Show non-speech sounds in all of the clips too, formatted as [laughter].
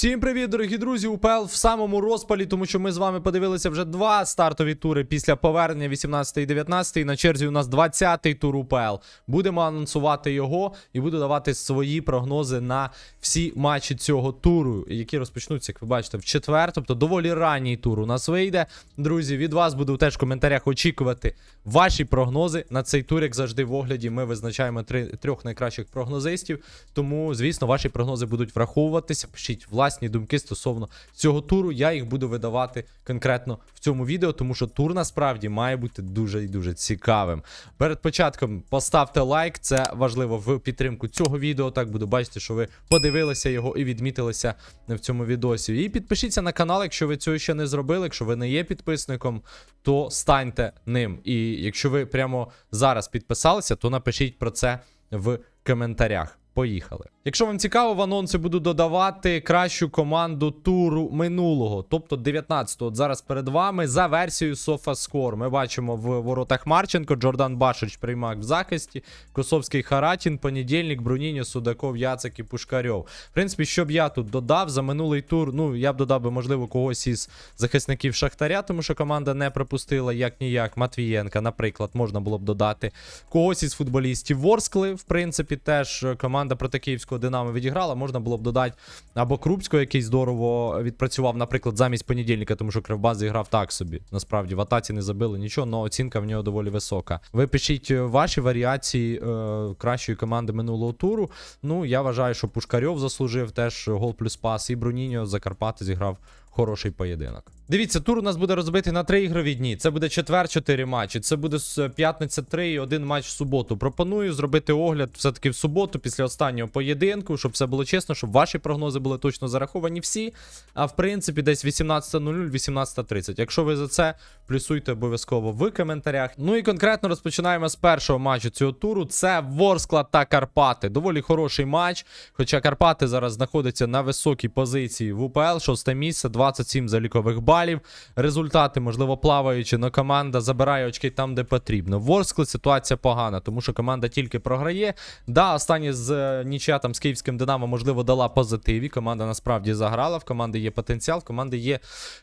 Всім привіт, дорогі друзі! УПЛ в самому розпалі, тому що ми з вами подивилися вже два стартові тури після повернення 18 і 19. На черзі у нас 20-й тур УПЛ. Будемо анонсувати його і буду давати свої прогнози на всі матчі цього туру, які розпочнуться, як ви бачите, в четвер. Тобто доволі ранній тур у нас вийде. Друзі, від вас буду теж в коментарях очікувати ваші прогнози на цей тур, як завжди, в огляді. Ми визначаємо три, трьох найкращих прогнозистів. Тому, звісно, ваші прогнози будуть враховуватися. Пишіть власні думки стосовно цього туру. Я їх буду видавати конкретно в цьому відео, тому що тур насправді має бути дуже і дуже цікавим. Перед початком поставте лайк, це важливо в підтримку цього відео. Так буду бачити, що ви подивилися його і відмітилися в цьому відосі. І підпишіться на канал, якщо ви цього ще не зробили. Якщо ви не є підписником, то станьте ним. І якщо ви прямо зараз підписалися, то напишіть про це в коментарях. Поїхали. Якщо вам цікаво, в анонсі буду додавати кращу команду туру минулого, тобто 19-го. От зараз перед вами за версією SofaScore. Ми бачимо в воротах Марченко, Джордан Башич приймак в захисті, Косовський Харатін, Понедільник, Бруніньо, Судаков, Яцек і Пушкарьов. В принципі, що б я тут додав за минулий тур, ну я б додав би, можливо, когось із захисників Шахтаря, тому що команда не пропустила як ніяк Матвієнка, наприклад, можна було б додати. Когось із футболістів Ворскли, в принципі, теж команда проти Київського Динамо відіграла. Можна було б додати або Крупського, який здорово відпрацював, наприклад, замість понедільника, тому що Кривбас зіграв так собі. Насправді в атаці не забили нічого, але оцінка в нього доволі висока. Ви пишіть е, ваші варіації е, кращої команди минулого туру. Ну, я вважаю, що Пушкарьов заслужив теж гол плюс пас, і Бруніньо за Карпати зіграв хороший поєдинок. Дивіться, тур у нас буде розбитий на три ігрові дні. Це буде четвер, 4 матчі. Це буде п'ятниця 3 і один матч в суботу. Пропоную зробити огляд все-таки в суботу після останнього поєдинку, щоб все було чесно, щоб ваші прогнози були точно зараховані всі. А в принципі, десь 18.00, 18.30. Якщо ви за це, плюсуйте обов'язково в коментарях. Ну і конкретно розпочинаємо з першого матчу цього туру. Це Ворскла та Карпати. Доволі хороший матч. Хоча Карпати зараз знаходяться на високій позиції в УПЛ, шосте місце, 27 залікових балів. Результати, можливо, плаваючи, але команда забирає очки там, де потрібно. В Ворскли ситуація погана, тому що команда тільки програє. Да, останні з е, нічия там з київським Динамо, можливо, дала позитиві. Команда насправді заграла, в команди є потенціал, в команди є,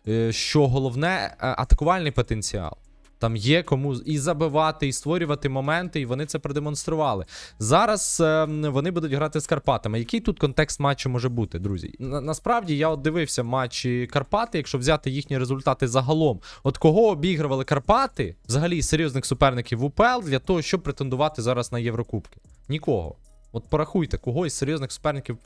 е, що головне, е, атакувальний потенціал. Там є кому і забивати, і створювати моменти, і вони це продемонстрували. Зараз е, вони будуть грати з Карпатами. Який тут контекст матчу може бути, друзі? На, насправді я от дивився матчі Карпати, якщо взяти їхні результати загалом. От кого обігрували Карпати, взагалі серйозних суперників в УПЛ для того, щоб претендувати зараз на Єврокубки? Нікого. От порахуйте, кого із серйозних суперників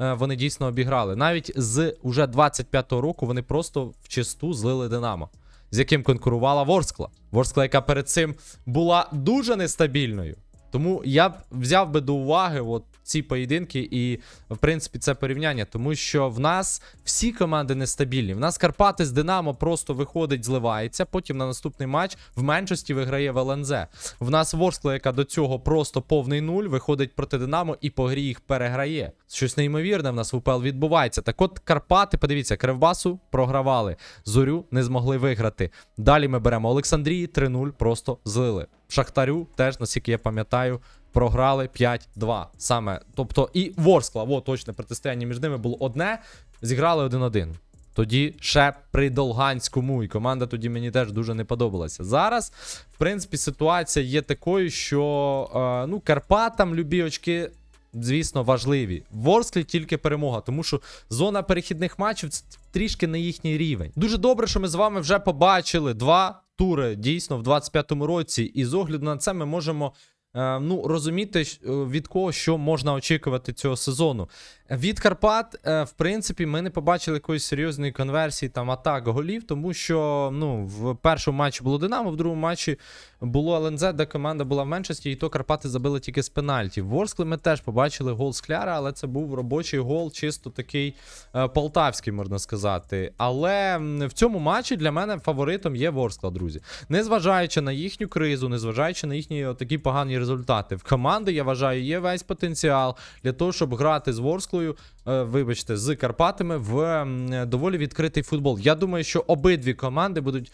е, вони дійсно обіграли. Навіть з уже 25-го року вони просто в чисту злили Динамо з яким конкурувала Ворскла. Ворскла, яка перед цим була дуже нестабільною. Тому я б взяв би до уваги от ці поєдинки і, в принципі, це порівняння, тому що в нас всі команди нестабільні. В нас Карпати з Динамо просто виходить, зливається. Потім на наступний матч в меншості виграє в ЛНЗ. В нас Ворскла, яка до цього просто повний нуль, виходить проти Динамо і по грі їх переграє. Щось неймовірне в нас в УПЛ відбувається. Так от Карпати, подивіться, Кривбасу програвали. Зорю не змогли виграти. Далі ми беремо Олександрії 3-0, просто злили. Шахтарю теж, наскільки я пам'ятаю, програли 5-2. Саме, тобто і Ворскла, во точне протистояння між ними було одне, зіграли 1-1. Тоді ще при Долганському, і команда тоді мені теж дуже не подобалася. Зараз, в принципі, ситуація є такою, що е, ну, Карпатам любі очки. Звісно, важливі. В Ворсклі тільки перемога, тому що зона перехідних матчів це трішки не їхній рівень. Дуже добре, що ми з вами вже побачили два тури дійсно в 25-му році, і з огляду на це ми можемо ну, розуміти, е, від кого що можна очікувати цього сезону. Від Карпат, е, в принципі, ми не побачили якоїсь серйозної конверсії там атак голів, тому що ну, в першому матчі було Динамо, в другому матчі було ЛНЗ, де команда була в меншості, і то Карпати забили тільки з пенальті. В Ворскли ми теж побачили гол Скляра, але це був робочий гол, чисто такий е, полтавський, можна сказати. Але в цьому матчі для мене фаворитом є Ворскла, друзі. Незважаючи на їхню кризу, незважаючи на їхні такі погані результати. В команди, я вважаю, є весь потенціал для того, щоб грати з Ворсклою, е, вибачте, з Карпатами в доволі відкритий футбол. Я думаю, що обидві команди будуть е,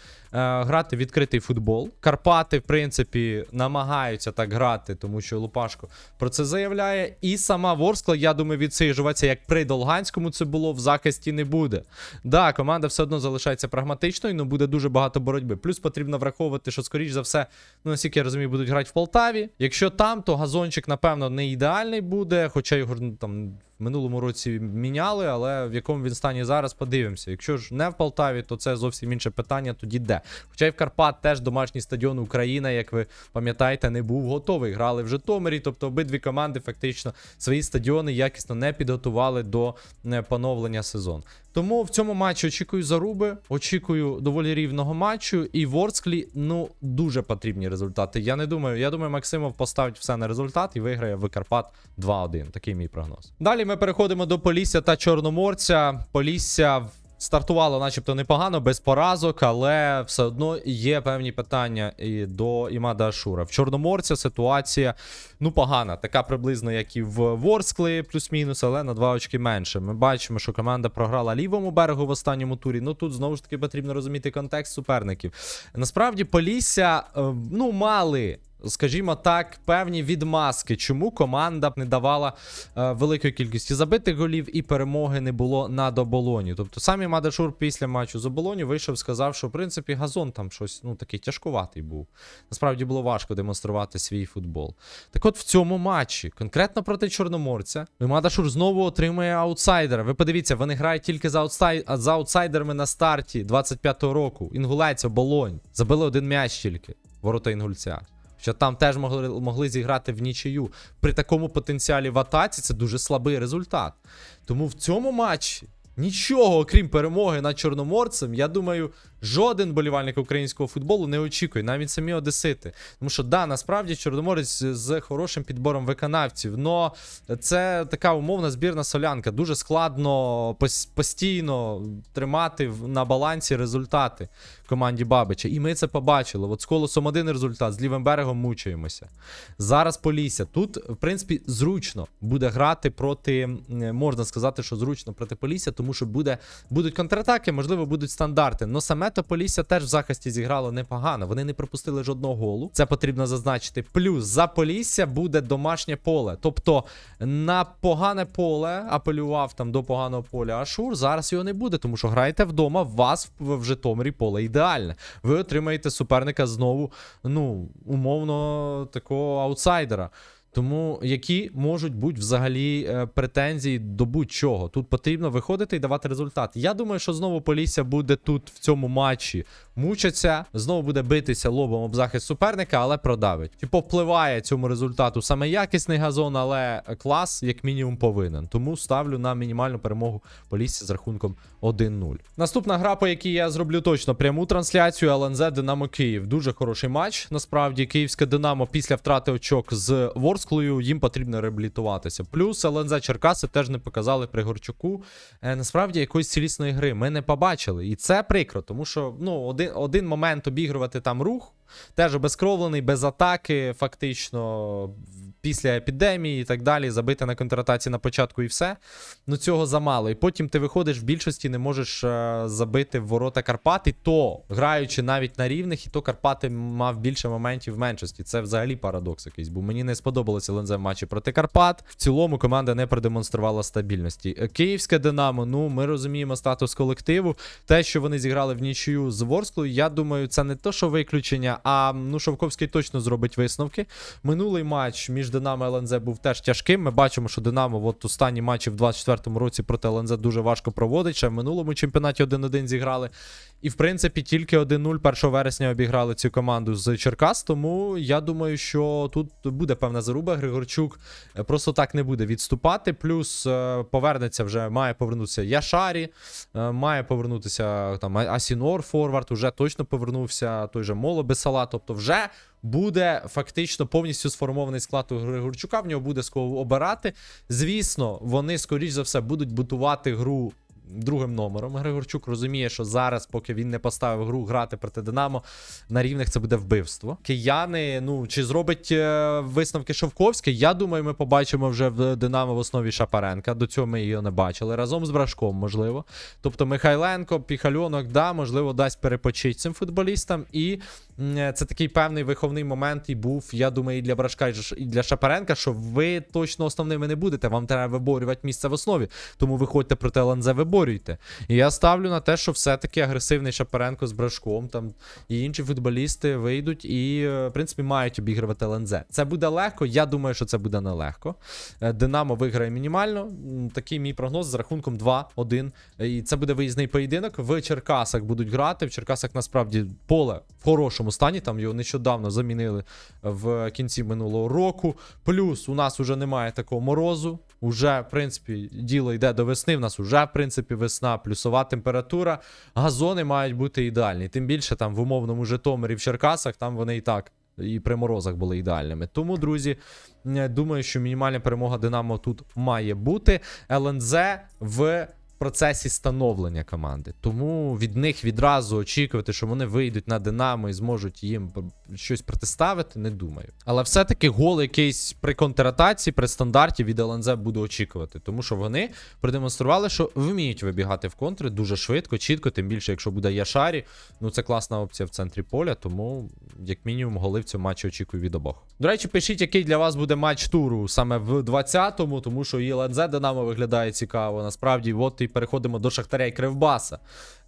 грати відкритий футбол. Карпати, в принципі, намагаються так грати, тому що Лупашко про це заявляє. І сама Ворскла, я думаю, відсиджуватися, як при Долганському це було в захисті не буде. Да, команда все одно залишається прагматичною, але буде дуже багато боротьби. Плюс потрібно враховувати, що, скоріш за все, ну наскільки я розумію, будуть грати в Полтаві. Якщо там, то газончик, напевно, не ідеальний буде, хоча його ну, там. Минулому році міняли, але в якому він стані зараз, подивимося. Якщо ж не в Полтаві, то це зовсім інше питання. Тоді де? Хоча й в Карпат теж домашній стадіон Україна, як ви пам'ятаєте, не був готовий. Грали в Житомирі, тобто обидві команди фактично свої стадіони якісно не підготували до е, поновлення сезону. Тому в цьому матчі очікую заруби, очікую доволі рівного матчу. І Ворсклі, ну, дуже потрібні результати. Я не думаю, я думаю, Максимов поставить все на результат і виграє в Карпат 2-1. Такий мій прогноз. Далі ми переходимо до Полісся та Чорноморця. Полісся стартувало, начебто, непогано, без поразок, але все одно є певні питання і до Імада Ашура. В Чорноморця ситуація ну погана, така приблизно, як і в Ворскли, плюс-мінус, але на два очки менше. Ми бачимо, що команда програла лівому берегу в останньому турі. Ну тут знову ж таки потрібно розуміти контекст суперників. Насправді, Полісся, е, ну, мали. Скажімо так, певні відмазки, чому команда не давала е, великої кількості забитих голів і перемоги не було над оболоні. Тобто сам Мадашур після матчу з оболоні вийшов, сказав, що в принципі газон там щось ну такий тяжкуватий був. Насправді було важко демонструвати свій футбол. Так от в цьому матчі, конкретно проти Чорноморця, Мадашур знову отримує аутсайдера. Ви подивіться, вони грають тільки за, аутсай... за аутсайдерами на старті 25-го року. Інгулець, оболонь. Забили один м'яч тільки. Ворота інгульця. Що там теж могли, могли зіграти в нічию. При такому потенціалі в атаці це дуже слабий результат. Тому в цьому матчі нічого, окрім перемоги над Чорноморцем, я думаю, жоден болівальник українського футболу не очікує, навіть самі Одесити. Тому що, да, насправді Чорноморець з хорошим підбором виконавців, но це така умовна збірна солянка. Дуже складно постійно тримати на балансі результати команді Бабича. І ми це побачили. От з колосом один результат, з лівим берегом мучаємося. Зараз Полісся. Тут, в принципі, зручно буде грати проти, можна сказати, що зручно проти Полісся, тому що буде, будуть контратаки, можливо, будуть стандарти. Но саме то Полісся теж в захисті зіграло непогано. Вони не пропустили жодного голу. Це потрібно зазначити. Плюс за Полісся буде домашнє поле. Тобто на погане поле апелював там до поганого поля Ашур. Зараз його не буде, тому що граєте вдома. Вас в Житомирі поле ідеальне. Ви отримаєте суперника знову, ну, умовно, такого аутсайдера. Тому які можуть бути взагалі е, претензії до будь-чого? Тут потрібно виходити і давати результат. Я думаю, що знову Полісся буде тут в цьому матчі мучиться, знову буде битися лобом об захист суперника, але продавить. Чи повпливає цьому результату саме якісний газон, але клас як мінімум повинен. Тому ставлю на мінімальну перемогу Полісся з рахунком 1-0. Наступна гра, по якій я зроблю точно пряму трансляцію ЛНЗ Динамо Київ. Дуже хороший матч. Насправді, київське Динамо після втрати очок з Ворсклою їм потрібно реабілітуватися. Плюс ЛНЗ Черкаси теж не показали при Горчуку. Е, насправді якоїсь цілісної гри ми не побачили. І це прикро, тому що ну, один, один момент обігрувати там рух. Теж обезкровлений, без атаки, фактично після епідемії і так далі, забити на контратаці на початку і все. Ну цього замало. І потім ти виходиш в більшості, не можеш е, забити в ворота Карпат, і то граючи навіть на рівних, і то Карпати мав більше моментів в меншості. Це взагалі парадокс якийсь. Бо мені не сподобалося лензе в матчі проти Карпат. В цілому команда не продемонструвала стабільності. Е, Київське Динамо, ну ми розуміємо статус колективу. Те, що вони зіграли в нічию з Ворсклою, я думаю, це не то, що виключення, а ну Шовковський точно зробить висновки. Минулий матч між Динамо ЛНЗ був теж тяжким. Ми бачимо, що Динамо от останні матчі в 24-му році проти ЛНЗ дуже важко проводить. Ще в минулому чемпіонаті 1-1 зіграли. І в принципі тільки 1-0 1 вересня обіграли цю команду з Черкас. Тому я думаю, що тут буде певна заруба. Григорчук е, просто так не буде відступати. Плюс е, повернеться вже, має повернутися Яшарі, е, має повернутися там Асінор Форвард, уже точно повернувся той же Моло Бесала. Тобто, вже буде фактично повністю сформований склад у Григорчука. В нього буде з кого обирати. Звісно, вони, скоріш за все, будуть бутувати гру другим номером. Григорчук розуміє, що зараз, поки він не поставив гру грати проти Динамо, на рівних це буде вбивство. Кияни, ну чи зробить е, висновки Шовковський? Я думаю, ми побачимо вже в Динамо в основі Шапаренка. До цього ми його не бачили. Разом з Брашком, можливо. Тобто Михайленко, Піхальонок, да, можливо, дасть перепочить цим футболістам. І це такий певний виховний момент і був, я думаю, і для Брашка, і для Шапаренка, що ви точно основними не будете. Вам треба виборювати місце в основі. Тому виходьте проти ЛНЗ, виборюйте. І я ставлю на те, що все-таки агресивний Шапаренко з Брашком там і інші футболісти вийдуть і, е, в принципі, мають обігрувати ЛНЗ. Це буде легко. Я думаю, що це буде нелегко. Е, Динамо виграє мінімально. Такий мій прогноз з рахунком 2-1. Е, І це буде виїзний поєдинок. В Черкасах будуть грати. В Черкасах насправді поле в хорошому стані. Там його нещодавно замінили в кінці минулого року. Плюс у нас уже немає такого морозу. Уже, в принципі, діло йде до весни. В нас уже, в принципі, весна, плюсова температура. Газони мають бути ідеальні. Тим більше там в умовному Житомирі в Черкасах, там вони і так. І при морозах були ідеальними. Тому, друзі, думаю, що мінімальна перемога Динамо тут має бути. ЛНЗ в процесі становлення команди. Тому від них відразу очікувати, що вони вийдуть на Динамо і зможуть їм щось протиставити, не думаю. Але все-таки гол якийсь при контратаці, при стандарті від ЛНЗ буду очікувати. Тому що вони продемонстрували, що вміють вибігати в контри дуже швидко, чітко, тим більше, якщо буде Яшарі. Ну це класна опція в центрі поля, тому як мінімум голи в цьому матчі очікую від обох. До речі, пишіть, який для вас буде матч туру саме в 20-му, тому що і ЛНЗ Динамо виглядає цікаво. Насправді, от і переходимо до Шахтаря і Кривбаса.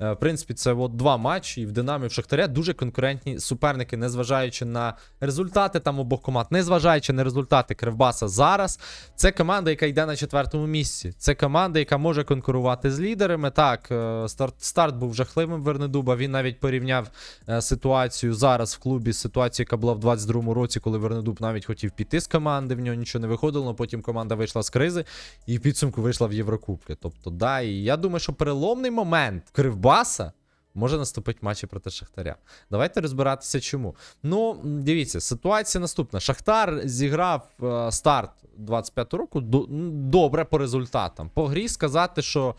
Е, В принципі, це от два матчі, і в Динамо, і в Шахтаря дуже конкурентні суперники, незважаючи на результати там обох команд, незважаючи на результати Кривбаса зараз. Це команда, яка йде на четвертому місці. Це команда, яка може конкурувати з лідерами. Так, е, старт, старт був жахливим Вернедуба. Він навіть порівняв е, ситуацію зараз в клубі з ситуацією, яка була в 22-му році, коли Вернедуб навіть хотів піти з команди, в нього нічого не виходило. Потім команда вийшла з кризи і в підсумку вийшла в Єврокубки. Тобто, да, і я думаю, що переломний момент Кривбаса. Може наступити матчі проти Шахтаря. Давайте розбиратися, чому. Ну, дивіться, ситуація наступна. Шахтар зіграв е, старт 25-го року до- добре по результатам. По грі сказати, що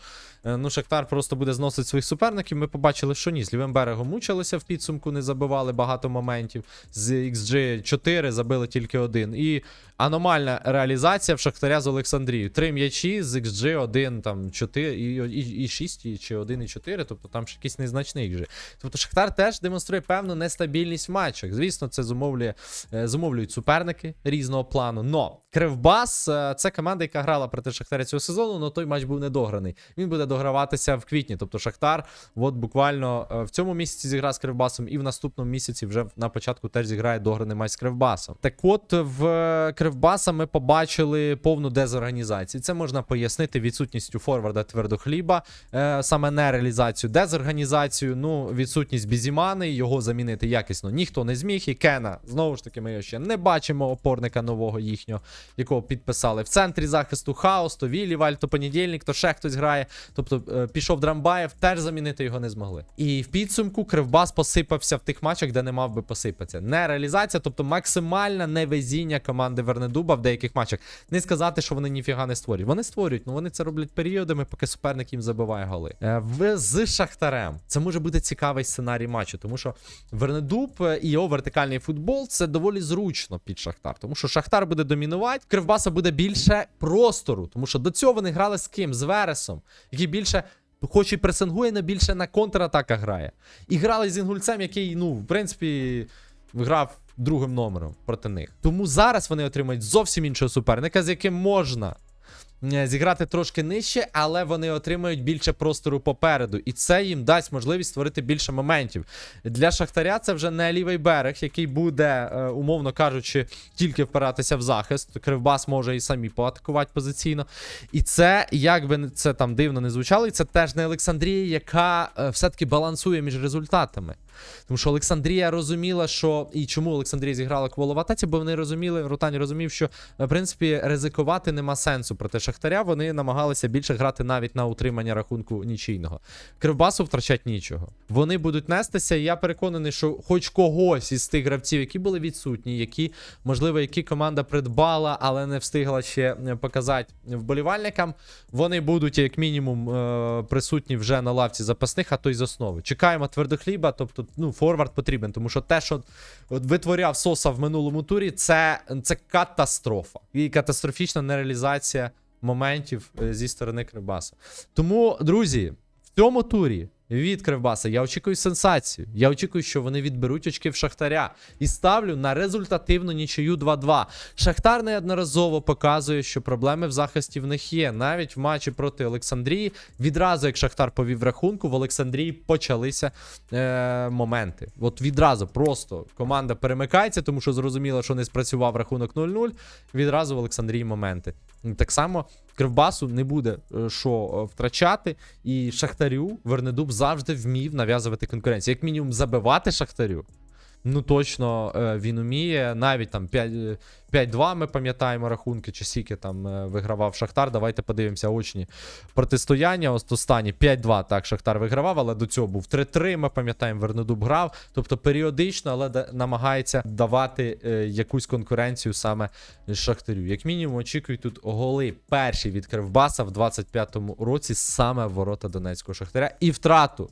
ну, Шахтар просто буде зносити своїх суперників. Ми побачили, що ні. З лівим берегом мучилися в підсумку, не забивали багато моментів. З XG 4 забили тільки один. І аномальна реалізація в Шахтаря з Олександрією. Три м'ячі з XG 1, там 4 і, і, і 6, і, чи 1 і 4, тобто там ще якийсь незначний XG. Тобто Шахтар теж демонструє певну нестабільність в матчах. Звісно, це зумовлює, е, зумовлюють суперники різного плану. Но Кривбас е, це команда, яка грала проти Шахтаря цього сезону, але той матч був недограний. Він буде дограватися в квітні. Тобто Шахтар, от буквально е, в цьому місяці зіграє з Кривбасом, і в наступному місяці вже на початку теж зіграє дограний матч з Кривбасом. Так от в е, Кривбаса ми побачили повну дезорганізацію. Це можна пояснити відсутністю форварда твердохліба, саме не реалізацію, дезорганізацію. Ну, відсутність Бізімани, його замінити якісно ніхто не зміг. І Кена, знову ж таки, ми його ще не бачимо опорника нового їхнього, якого підписали. В центрі захисту хаос, то Віліваль, то понедільник, то ще хтось грає. Тобто е, пішов Драмбаєв, теж замінити його не змогли. І в підсумку Кривбас посипався в тих матчах, де не мав би посипатися. Не реалізація, тобто максимальне невезіння команди Вернедуба в деяких матчах. Не сказати, що вони ніфіга не створюють. Вони створюють, але вони це роблять періодами, поки суперник їм забиває голи. Е, В з Шахтарем це може бути цікавий сценарій матчу, тому що Вернедуб е, і його вертикальний футбол це доволі зручно під Шахтар. Тому що Шахтар буде домінувати, Кривбаса буде більше простору, тому що до цього вони грали з ким? З Вересом, який більше. Хоч і пресингує, але більше на контратаках грає. І грали з Інгульцем, який, ну, в принципі, грав другим номером проти них. Тому зараз вони отримають зовсім іншого суперника, з яким можна зіграти трошки нижче, але вони отримають більше простору попереду. І це їм дасть можливість створити більше моментів. Для Шахтаря це вже не лівий берег, який буде, е, умовно кажучи, тільки впиратися в захист. Кривбас може і самі поатакувати позиційно. І це, як би це там дивно не звучало, і це теж не Олександрія, яка е, все-таки балансує між результатами. Тому що Олександрія розуміла, що і чому Олександрія зіграла кволу в атаці, бо вони розуміли, Ротань розумів, що в принципі ризикувати нема сенсу проти Шахтаря. Вони намагалися більше грати навіть на утримання рахунку нічийного. Кривбасу втрачать нічого. Вони будуть нестися. І я переконаний, що хоч когось із тих гравців, які були відсутні, які, можливо, які команда придбала, але не встигла ще е, показати вболівальникам, вони будуть як мінімум е, присутні вже на лавці запасних, а то й з основи. Чекаємо твердохліба, тобто ну, форвард потрібен, тому що те, що витворяв Соса в минулому турі, це, це катастрофа. І катастрофічна нереалізація моментів е, зі сторони Кривбаса. Тому, друзі, в цьому турі від Кривбаса я очікую сенсацію. Я очікую, що вони відберуть очки в Шахтаря і ставлю на результативну нічию 2-2. Шахтар неодноразово показує, що проблеми в захисті в них є. Навіть в матчі проти Олександрії відразу, як Шахтар повів рахунку, в Олександрії почалися е, моменти. От відразу просто команда перемикається, тому що зрозуміло, що не спрацював рахунок 0-0. Відразу в Олександрії моменти. Так само Кривбасу не буде е, що е, втрачати, і Шахтарю Вернедуб завжди вмів нав'язувати конкуренцію. Як мінімум, забивати Шахтарю. Ну точно е, він уміє. Навіть там 5 е, 5-2 ми пам'ятаємо рахунки, чи скільки там е, вигравав Шахтар. Давайте подивимося очні протистояння. Ось останні 5-2 так Шахтар вигравав, але до цього був 3-3. Ми пам'ятаємо, Вернедуб грав. Тобто періодично, але намагається давати якусь конкуренцію саме Шахтарю. Як мінімум, очікують тут голи перші від Кривбаса в 25-му році саме ворота Донецького Шахтаря і втрату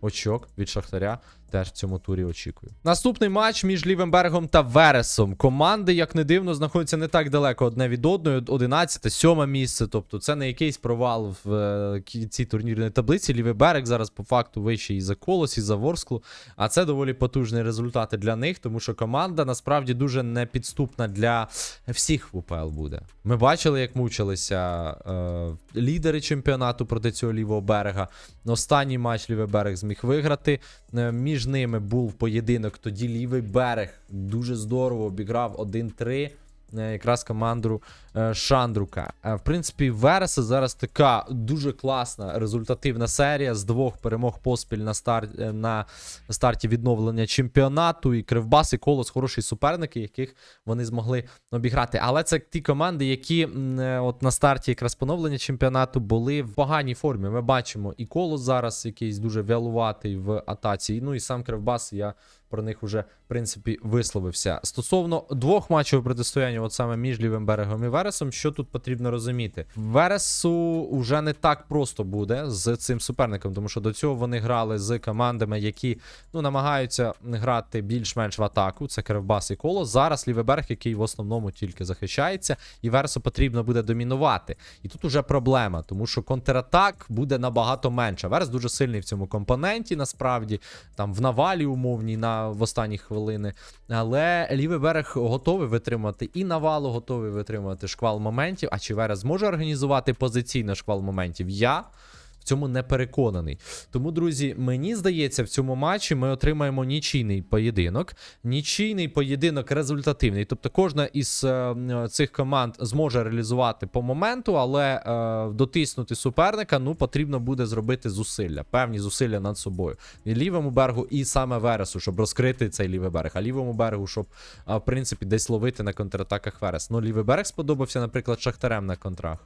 очок від Шахтаря теж в цьому турі очікую. Наступний матч між Лівим та Вересом. Команди, як не дивно, знаходяться не так далеко одне від одної, 11, 7 місце. Тобто це не якийсь провал в е, цій турнірній таблиці. Лівий берег зараз по факту вищий і за Колос, і за Ворсклу. А це доволі потужні результати для них, тому що команда насправді дуже непідступна для всіх в УПЛ буде. Ми бачили, як мучилися е, лідери чемпіонату проти цього лівого берега. Останній матч лівий зміг виграти. Е, Між ними був поєдинок. Тоді лівий берег дуже здорово обіграв 1-3. Е, Якраз команду е, Шандрука. Е, В принципі, Вереса зараз така дуже класна результативна серія з двох перемог поспіль на, старт, на старті відновлення чемпіонату. І Кривбас, і Колос хороші суперники, яких вони змогли обіграти. Але це ті команди, які от на старті якраз поновлення чемпіонату були в поганій формі. Ми бачимо і Колос зараз якийсь дуже вялуватий в атаці. Ну і сам Кривбас, я про них вже в принципі висловився. Стосовно двох матчів протистояння, от саме між лівим берегом і Вересом, що тут потрібно розуміти? Вересу вже не так просто буде з цим суперником, тому що до цього вони грали з командами, які ну намагаються грати більш-менш в атаку. Це Кривбас і Колос. Зараз лівий берег, який в основному тільки захищається, і Вересу потрібно буде домінувати. І тут уже проблема, тому що контратак буде набагато менше. Верес дуже сильний в цьому компоненті, насправді, там в навалі умовній на в останні хвилини. Але лівий берег готовий витримати і навалу, готовий витримати шквал моментів. А Чівера зможе організувати позиційно шквал моментів? Я. Цьому не переконаний. Тому, друзі, мені здається, в цьому матчі ми отримаємо нічийний поєдинок. Нічийний поєдинок результативний. Тобто кожна із е, цих команд зможе реалізувати по моменту, але е, дотиснути суперника ну потрібно буде зробити зусилля, певні зусилля над собою. І лівому берегу, і саме Вересу, щоб розкрити цей лівий берег, а лівому берегу, щоб в принципі десь ловити на контратаках Верес. Ну, лівий берег сподобався, наприклад, Шахтарем на контрах.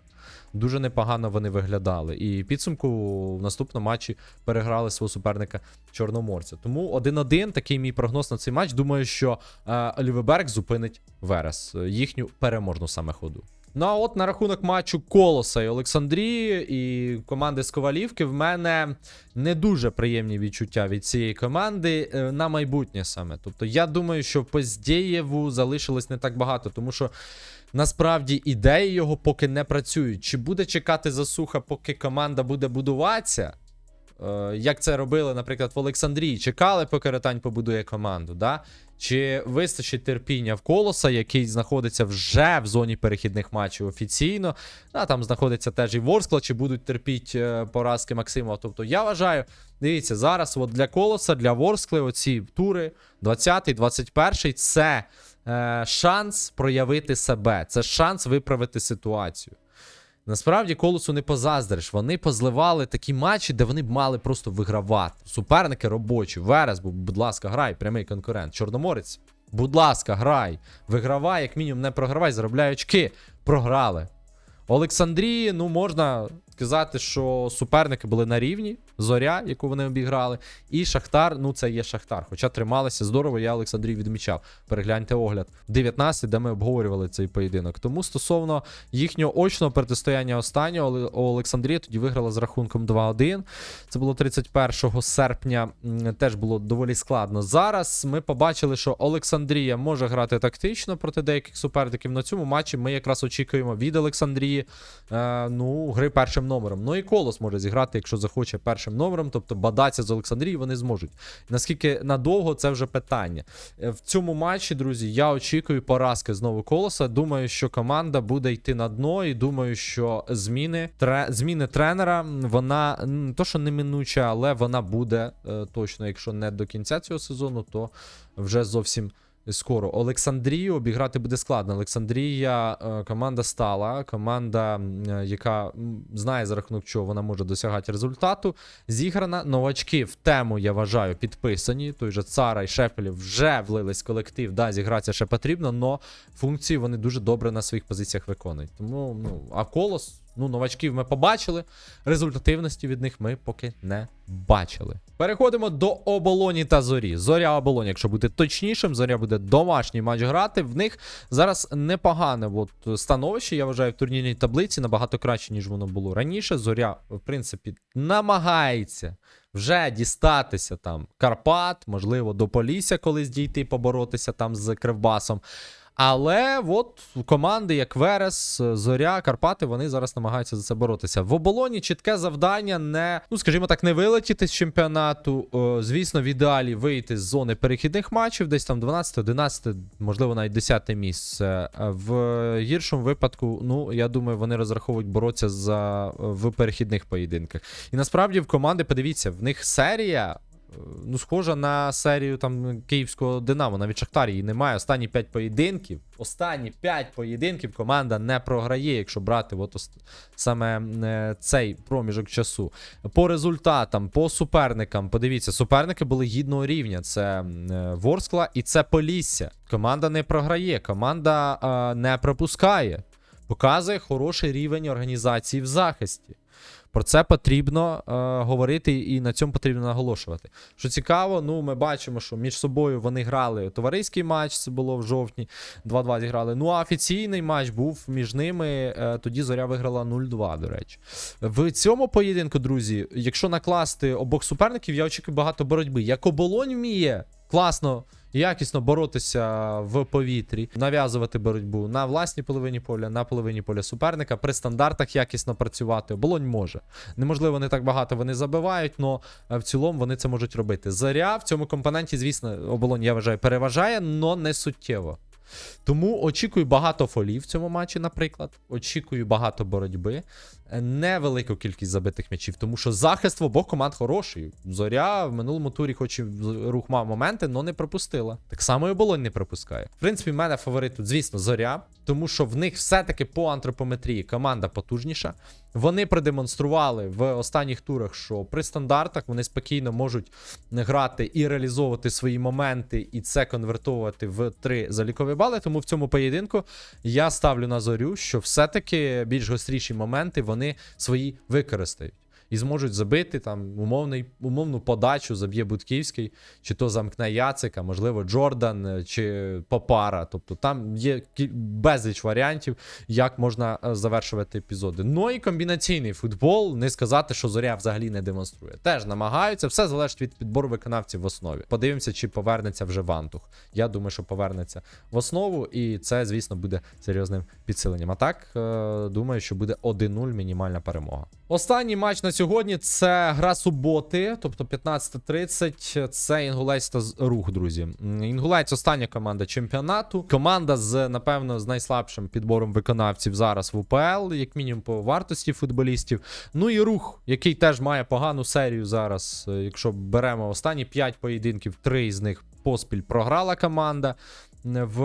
Дуже непогано вони виглядали. І підсумку в наступному матчі переграли свого суперника Чорноморця. Тому 1-1, такий мій прогноз на цей матч. Думаю, що е, Лівеберг зупинить Верес, е, їхню переможну саме ходу. Ну а от на рахунок матчу Колоса і Олександрії і команди з Ковалівки в мене не дуже приємні відчуття від цієї команди е, на майбутнє саме. Тобто я думаю, що по Здєєву залишилось не так багато, тому що насправді ідеї його поки не працюють. Чи буде чекати засуха, поки команда буде будуватися? Е, Як це робили, наприклад, в Олександрії, чекали, поки Ретань побудує команду, да? Чи вистачить терпіння в колоса, який знаходиться вже в зоні перехідних матчів офіційно? А там знаходиться теж і Ворскла, чи будуть терпіть е, поразки Максимова. Тобто я вважаю, дивіться, зараз от для колоса, для Ворскли, оці тури 20-й, 21-й, це е, шанс проявити себе, це шанс виправити ситуацію. Насправді колосу не позаздриш. Вони позливали такі матчі, де вони б мали просто вигравати. Суперники робочі. Верес, бу- будь ласка, грай, прямий конкурент. Чорноморець, будь ласка, грай. Вигравай, як мінімум, не програвай, заробляй очки. Програли. Олександрії, ну можна сказати, що суперники були на рівні. Зоря, яку вони обіграли, і Шахтар, ну це є Шахтар. Хоча трималися здорово, я Олександрій відмічав. Перегляньте огляд. 19, де ми обговорювали цей поєдинок. Тому стосовно їхнього очного протистояння останнього, Оле- Олександрія тоді виграла з рахунком 2-1. Це було 31 серпня. Теж було доволі складно. Зараз ми побачили, що Олександрія може грати тактично проти деяких суперників. На цьому матчі ми якраз очікуємо від Олександрії е, ну, гри першим номером. Ну і Колос може зіграти, якщо захоче першим номером, тобто бадатися з Олександрії вони зможуть. Наскільки надовго це вже питання. Е, В цьому матчі, друзі, я очікую поразки знову колоса. Думаю, що команда буде йти на дно, і думаю, що зміни тре, зміни тренера вона не то, що неминуча, але вона буде е, точно, якщо не до кінця цього сезону, то вже зовсім. Скоро Олександрію обіграти буде складно. Олександрія е, команда стала, команда, е, яка знає за рахунок чого вона може досягати результату. Зіграна. Новачки в тему, я вважаю, підписані. Той же Цара і Шепелів вже влились в колектив. Да, зігратися ще потрібно, але функції вони дуже добре на своїх позиціях виконують. Тому, ну, а колос, ну, новачків ми побачили. Результативності від них ми поки не бачили. Переходимо до оболоні та зорі. Зоря оболоні, якщо бути точнішим, зоря буде домашній матч грати. В них зараз непогане от, становище, я вважаю, в турнірній таблиці набагато краще, ніж воно було раніше. Зоря, в принципі, намагається вже дістатися там Карпат, можливо, до Полісся колись дійти, поборотися там з Кривбасом. Але от команди, як Верес, Зоря, Карпати, вони зараз намагаються за це боротися. В оболоні чітке завдання не, ну скажімо так, не вилетіти з чемпіонату. Звісно, в ідеалі вийти з зони перехідних матчів, десь там 12, 11, можливо, навіть 10 місце. Е, В гіршому випадку, ну я думаю, вони розраховують боротися за в перехідних поєдинках. І насправді в команди, подивіться, в них серія. Ну, схожа на серію там київського Динамо, навіть Шахтар її немає. Останні 5 поєдинків. Останні 5 поєдинків команда не програє, якщо брати от ос- саме е, цей проміжок часу. По результатам, по суперникам, подивіться, суперники були гідного рівня. Це е, Ворскла і це Полісся. Команда не програє, команда е, не пропускає. Показує хороший рівень організації в захисті. Про це потрібно е, говорити і на цьому потрібно наголошувати. Що цікаво, ну ми бачимо, що між собою вони грали товариський матч, це було в жовтні, 2-2 зіграли. Ну а офіційний матч був між ними. Е, тоді зоря виграла 0-2, до речі. В цьому поєдинку, друзі, якщо накласти обох суперників, я очікую багато боротьби. Як оболонь вміє класно. Якісно боротися в повітрі, нав'язувати боротьбу на власній половині поля, на половині поля суперника, при стандартах якісно працювати. Оболонь може. Неможливо, не так багато вони забивають, але в цілому вони це можуть робити. Заря в цьому компоненті, звісно, оболонь, я вважаю, переважає, але не суттєво. Тому очікую багато фолів в цьому матчі, наприклад. Очікую багато боротьби, невелику кількість забитих м'ячів, тому що захист в обох команд хороший. Зоря в минулому турі, хоч і рух мав моменти, але не пропустила. Так само і оболонь не пропускає. В принципі, в мене фаворит тут, звісно, зоря, тому що в них все-таки по антропометрії команда потужніша. Вони продемонстрували в останніх турах, що при стандартах вони спокійно можуть грати і реалізовувати свої моменти, і це конвертовувати в три залікові бали. Тому в цьому поєдинку я ставлю на зорю, що все-таки більш гостріші моменти вони свої використають. І зможуть забити там умовний, умовну подачу, заб'є Будківський, чи то замкне Яцика, можливо, Джордан, е, чи Попара. Тобто там є безліч варіантів, як можна е, завершувати епізоди. Ну і комбінаційний футбол, не сказати, що зоря взагалі не демонструє. Теж намагаються, все залежить від підбору виконавців в основі. Подивимося, чи повернеться вже Вантух. Я думаю, що повернеться в основу, і це, звісно, буде серйозним підсиленням. А так, е, думаю, що буде 1-0 мінімальна перемога. Останній матч на сьогодні це гра суботи, тобто 15.30. Це Інгулець та рух, друзі. Інгулець остання команда чемпіонату. Команда з, напевно, з найслабшим підбором виконавців зараз в УПЛ, як мінімум по вартості футболістів. Ну і рух, який теж має погану серію зараз. Якщо беремо останні 5 поєдинків, 3 з них поспіль програла команда. В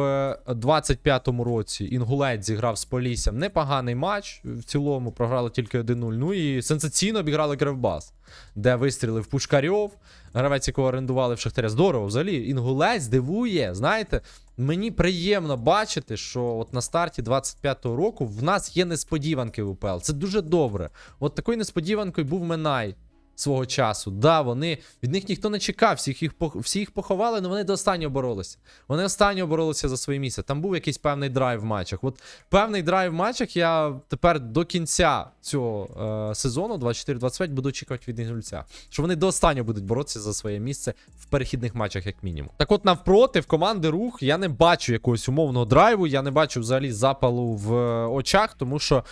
25-му році Інгулець зіграв з Поліссям непоганий матч. В цілому програли тільки 1-0. Ну і сенсаційно обіграли Кривбас, де вистрілив Пушкарьов, гравець, якого орендували в Шахтаря. Здорово, взагалі. Інгулець дивує. Знаєте, мені приємно бачити, що от на старті 25-го року в нас є несподіванки в УПЛ. Це дуже добре. От такою несподіванкою був Минай свого часу. Да, вони від них ніхто не чекав, всіх їх всі їх поховали, але вони до останнього боролися. Вони останнього боролися за своє місце. Там був якийсь певний драйв в матчах. От певний драйв в матчах я тепер до кінця цього е, сезону 24-25 буду очікувати від Інгульця. Що вони до останнього будуть боротися за своє місце в перехідних матчах, як мінімум. Так от навпроти, в команди рух я не бачу якогось умовного драйву, я не бачу взагалі запалу в е, очах, тому що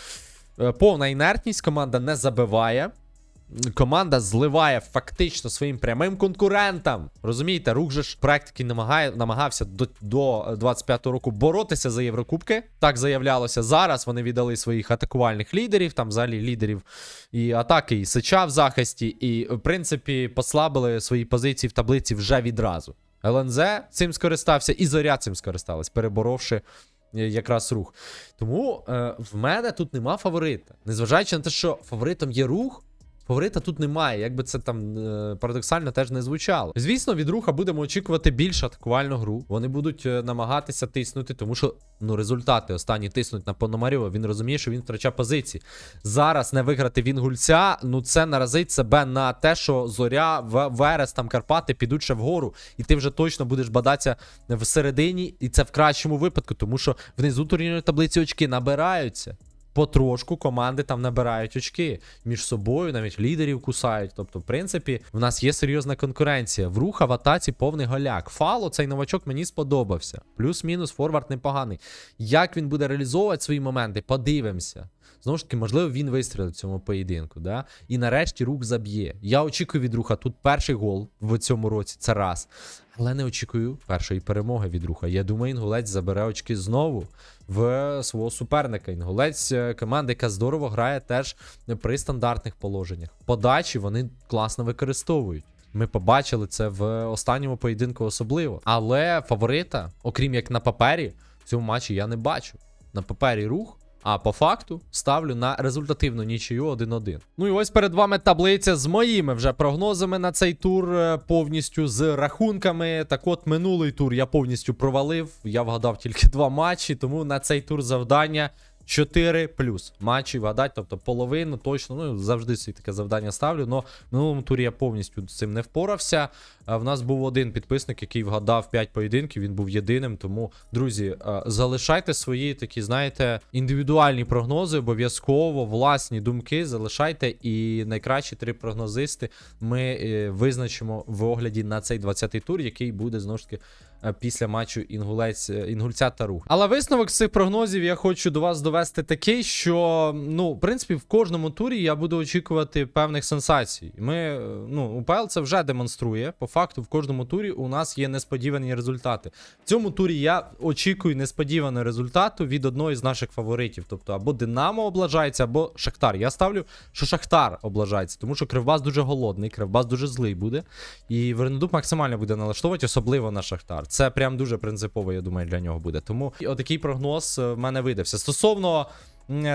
е, повна інертність команда не забиває. Команда зливає фактично своїм прямим конкурентам. Розумієте, рух же ж практики намагає, намагався до, до 25-го року боротися за Єврокубки. Так заявлялося. Зараз вони віддали своїх атакувальних лідерів, там взагалі лідерів і атаки, і Сича в захисті, і, в принципі, послабили свої позиції в таблиці вже відразу. ЛНЗ цим скористався, і Зоря цим скористалась, переборовши е, якраз рух. Тому е, в мене тут нема фаворита. Незважаючи на те, що фаворитом є рух. Фаворита тут немає, як би це там е, парадоксально теж не звучало. Звісно, від руха будемо очікувати більш атакувальну гру. Вони будуть е, намагатися тиснути, тому що ну результати останні тиснуть на Пономарьова. Він розуміє, що він втрачає позиції. Зараз не виграти він гульця. Ну це наразить себе на те, що зоря, Верес, там Карпати підуть ще вгору, і ти вже точно будеш бадатися всередині, і це в кращому випадку, тому що внизу турнірної таблиці очки набираються потрошку команди там набирають очки між собою, навіть лідерів кусають. Тобто, в принципі, в нас є серйозна конкуренція. В руха в атаці повний голяк. Фало, цей новачок мені сподобався. Плюс-мінус, форвард непоганий. Як він буде реалізовувати свої моменти, подивимося. Знову ж таки, можливо, він вистрілить в цьому поєдинку. Да? І нарешті рух заб'є. Я очікую від руха тут перший гол в цьому році. Це раз. Але не очікую першої перемоги від руха. Я думаю, інгулець забере очки знову в свого суперника. Інгулець е, команда, яка здорово грає теж при стандартних положеннях. Подачі вони класно використовують. Ми побачили це в останньому поєдинку особливо. Але фаворита, окрім як на папері, в цьому матчі я не бачу. На папері рух. А по факту ставлю на результативну нічию 1-1. Ну і ось перед вами таблиця з моїми вже прогнозами на цей тур, е, повністю з рахунками. Так от, минулий тур я повністю провалив. Я вгадав тільки [laughs] два матчі, тому на цей тур завдання 4 плюс матчі вгадати, тобто половину точно. Ну завжди собі таке завдання ставлю. Но в минулому турі я повністю з цим не впорався. В нас був один підписник, який вгадав 5 поєдинків. Він був єдиним. Тому, друзі, залишайте свої такі, знаєте, індивідуальні прогнози, обов'язково власні думки. Залишайте. І найкращі три прогнозисти ми е, визначимо в огляді на цей 20-й тур, який буде знову ж таки після матчу інгулець, е, інгульця та рух. Але висновок з цих прогнозів я хочу до вас довести такий, що ну, в принципі, в кожному турі я буду очікувати певних сенсацій. Ми, е, ну, УПЛ це вже демонструє. По факту, в кожному турі у нас є несподівані результати. В цьому турі я очікую несподіваного результату від одної з наших фаворитів. Тобто або Динамо облажається, або Шахтар. Я ставлю, що Шахтар облажається, тому що Кривбас дуже голодний, Кривбас дуже злий буде. І Вернедуб максимально буде налаштовувати, особливо на Шахтар. Це прям дуже принципово, я думаю, для нього буде. Тому отакий прогноз е, в мене видався. Стосовно.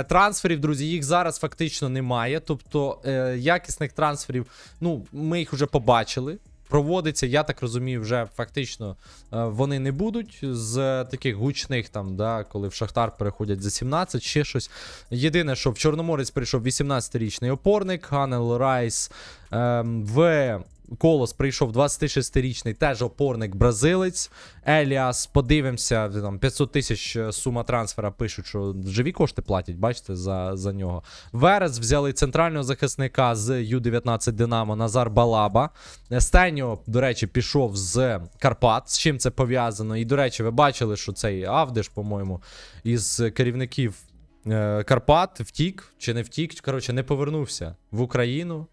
Трансферів, друзі, їх зараз фактично немає. Тобто е, якісних трансферів, ну, ми їх вже побачили. Проводиться, я так розумію, вже фактично е, вони не будуть з таких гучних, там, да, коли в Шахтар переходять за 17, ще щось. Єдине, що в Чорноморець прийшов 18-річний опорник, Ханел Райс. Ем, в Колос прийшов 26-річний теж опорник бразилець. Еліас, подивимося, там 500 тисяч е, сума трансфера пишуть, що живі кошти платять, бачите, за, за нього. Верес взяли центрального захисника з Ю-19 Динамо Назар Балаба. Стеньо, до речі, пішов з Карпат. З чим це пов'язано? І, до речі, ви бачили, що цей Авдеш, по-моєму, із керівників е, Карпат втік чи не втік. Коротше, не повернувся в Україну.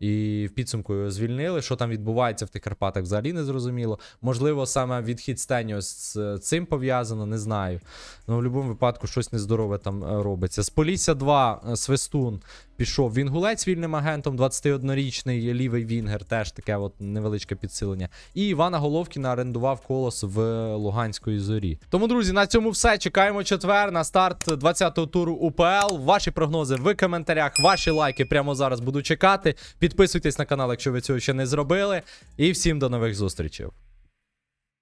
І в підсумку його звільнили. Що там відбувається в тих Карпатах, взагалі не зрозуміло. Можливо, саме відхід Стеніо з цим пов'язано, не знаю. Ну, в будь-якому випадку щось нездорове там е, робиться. З Полісся 2 е, Свистун пішов Вінгулець вільним агентом, 21-річний лівий Вінгер, теж таке от невеличке підсилення. І Івана Головкіна орендував колос в Луганської зорі. Тому, друзі, на цьому все. Чекаємо четвер на старт 20-го туру УПЛ. Ваші прогнози в коментарях, ваші лайки прямо зараз буду чекати. Підписуйтесь на канал, якщо ви цього ще не зробили. І всім до нових зустрічей.